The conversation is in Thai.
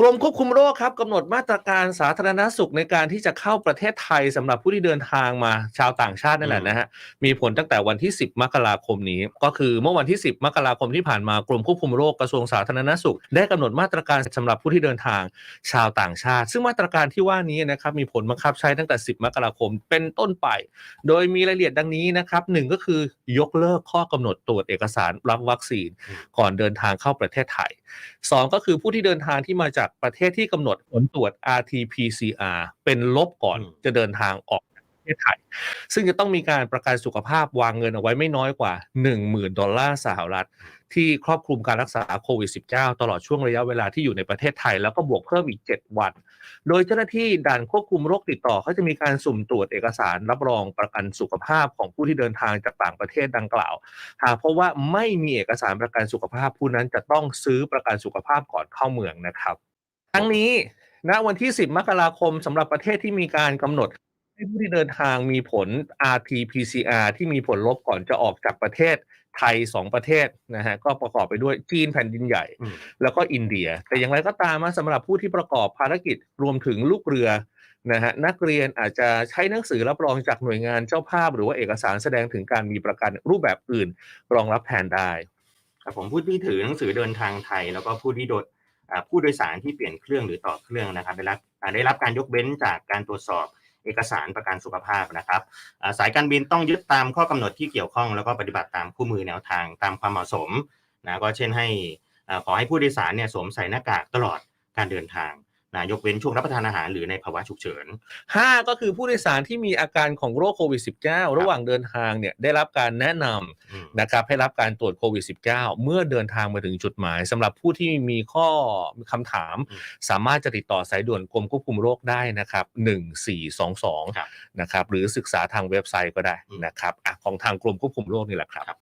กรมควบคุมโรคครับกำหนดมาตรการสาธารณสุขในการที่จะเข้าประเทศไทยสำหรับผู้ที่เดินทางมาชาวต่างชาตินั่นแหละนะฮะมีผลตั้งแต่วันที่ 10 มกราคมนี้ ก็คือเมื่อวันที่ 10 มกราคมที่ผ่านมากรมควบคุมโรคกระทรวงสาธารณสุข ได้กำหนดมาตรการสำหรับผู้ที่เดินทางชาวต่างชาติ ซึ่งมาตรการที่ว่านี้นะครับมีผลบังคับใช้ตั้งแต่ 10 มกราคมเป็นต้นไป โดยมีรายละเอียดดังนี้นะครับหนึ่งก็คือยกเลิกข้อกำหนดตรวจเอกสารรับวัคซีน ก่อนเดินทางเข้าประเทศไทยสองก็คือผู้ที่เดินทางที่มาจากประเทศที่กำหนดผลตรวจ RT-PCR เป็นลบก่อนอืมจะเดินทางออกจากประเทศไทย ซึ่งจะต้องมีการประกันสุขภาพวางเงินเอาไว้ไม่น้อยกว่า 10,000 ดอลลาร์สหรัฐ ที่ครอบคลุมการรักษาโควิด -19 ตลอดช่วงระยะเวลาที่อยู่ในประเทศไทย แล้วก็บวกเพิ่มอีก 7 วัน โดยเจ้าหน้าที่ด่านควบคุมโรคติดต่อเขาจะมีการสุ่มตรวจเอกสารรับรองประกันสุขภาพของผู้ที่เดินทางจากต่างประเทศดังกล่าว หากเพราะว่าไม่มีเอกสารประกันสุขภาพผู้นั้นจะต้องซื้อประกันสุขภาพก่อนเข้าเมืองนะครับ ทั้งนี้ณวันที่ 10 มกราคมสำหรับประเทศที่มีการกำหนด ให้ผู้ที่เดินทางมีผล RT-PCR ที่มีผลลบก่อนจะออกจากประเทศไทย 2 ประเทศนะฮะก็ประกอบไปด้วยจีนแผ่นดินใหญ่อืมแล้วก็อินเดีย แต่อย่างไรก็ตามนะสำหรับผู้ที่ประกอบภารกิจรวมถึงลูกเรือนะฮะนักเรียนอาจจะใช้หนังสือรับรองจากหน่วยงานเจ้าภาพ หรือว่าเอกสารแสดงถึงการมีประกันรูปแบบอื่น รองรับแทนได้ครับผมผู้ที่ถือหนังสือเดินทางไทย แล้วก็ผู้ที่โดยอ่า ผู้โดยสารที่เปลี่ยนเครื่องหรือต่อเครื่องนะครับได้รับได้รับการยกเว้นจากการตรวจสอบเอกสารประกันสุขภาพนะครับสายการบินต้องยึดตามข้อกำหนดที่เกี่ยวข้องแล้วก็ปฏิบัติตามคู่มือแนวทางตามความเหมาะสมนะก็เช่นให้อ่าขอให้ผู้โดยสารเนี่ยสวมใส่หน้ากากตลอดการเดินทาง นะยกเว้นช่วงรับประทานอาหารหรือในภาวะฉุกเฉินห้าก็คือผู้โดยสารที่มีอาการของโรคโควิด -19 ระหว่างเดินทางเนี่ยได้รับการแนะนำอืมนะครับให้รับการตรวจโควิด -19 เมื่อเดินทางมาถึงจุดหมายสำหรับผู้ที่มีข้อคำถามอืมสามารถจะติดต่อสายด่วนกรมควบคุมโรคได้นะครับ 1422ครับนะครับหรือศึกษาทางเว็บไซต์ก็ได้อืมนะครับอะของทางกรมควบคุมโรคนี่แหละครับ